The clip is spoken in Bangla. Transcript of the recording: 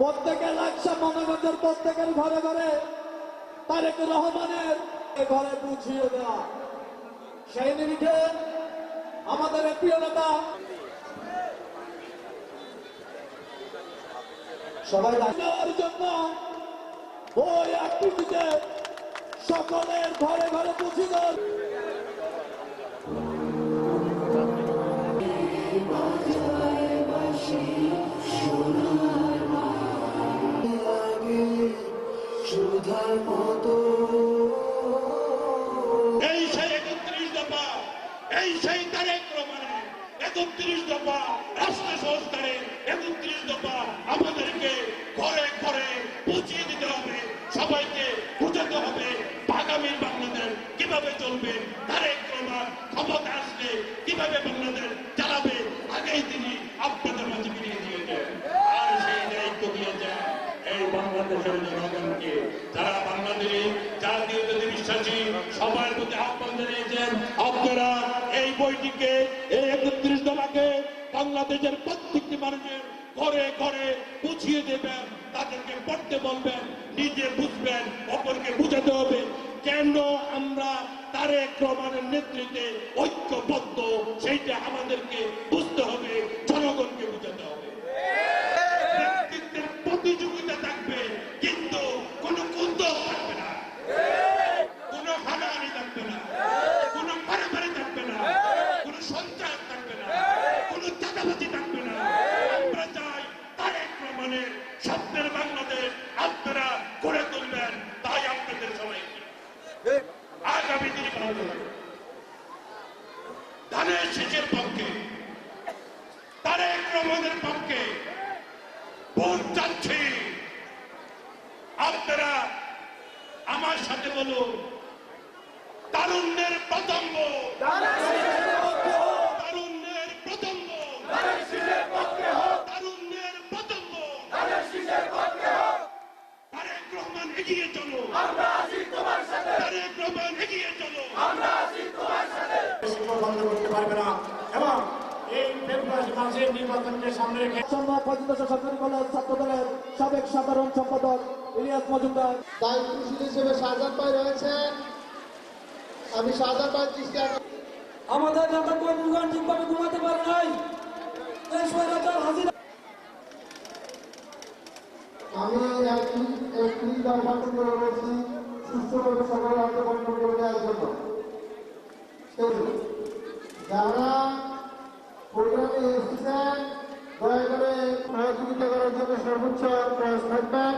প্রত্যেকের লাকসা মনোগঞ্জের প্রত্যেকের ঘরে ঘরে তারেক রহমানের ঘরে বুঝিয়ে দেওয়া সেই নিরিখে আমাদের প্রিয় নেতা সবাই নেওয়ার জন্য ওই আকৃতিতে সকলের ঘরে ঘরে পৌঁছে দেন এই সেই একত্রিশ দফা, এই সেই আমাদেরকে ঘরে ঘরে পৌঁছিয়ে দিতে হবে। সবাইকে বুঝাতে হবে, আগামী বাংলাদেশ কীভাবে চলবে? তারেক রহমান ক্ষমতা বাংলাদেশের প্রত্যেকটি মানুষের ঘরে ঘরে বুঝিয়ে দেবেন, তাদেরকে পড়তে বলবেন, নিজে বুঝবেন, অপরকে বুঝাতে হবে। কেন আমরা তারেক রহমানের নেতৃত্বে ঐক্যবদ্ধ, সেইটা আমাদেরকে বুঝতে হবে, জনগণকে বুঝাতে হবে ব্যক্তিত্বের প্রতিযোগিতা থাকবে কিন্তু কোন কুন্দল থাকবে না কোন হানাহানি থাকবে না কোন মারামারি থাকবে না কোন সন্ত্রাস থাকবে না কোন চাঁদাবাজি থাকবে না আমরা চাই তারেক রহমানের স্বপ্নের বাংলাদেশ আপনারা গড়ে তুলবেন তাই আপনাদের সবাইকে আগামী দিনে ভালো ধানের শেষের পক্ষে, তারেক রহমানের পক্ষে ভোট চাচ্ছি। আপনারা আমার সাথে বলুন, তারুণ্যের প্রথম ভোট। তারুণ্যের প্রথম ভোট। তারুণ্যের প্রথম ভোট। তারেক রহমান এগিয়ে চলো। তারেক রহমান এগিয়ে চলো। বন্ধ করতে পারবে না। এবং এই ফেব্রুয়ারি মাসের নির্বাচনকে সামনে রেখে সম্মান পঁচিশ সরকারি কলেজ ছাত্র সাবেক সাধারণ সম্পাদক ইলিয়াস মজুমদার। দায়িত্বশীল হিসেবে ভাই রয়েছে। আমি শাহজাদ ভাই দৃষ্টি আকর্ষণ আমাদের নেতা ঠিকভাবে ঘুমাতে পারে নাই একটি দরখাস্ত করে রয়েছি সুস্থভাবে সকল অংশগ্রহণ করে দেওয়ার জন্য। সর্বোচ্চ প্রয়াস থাকবেন।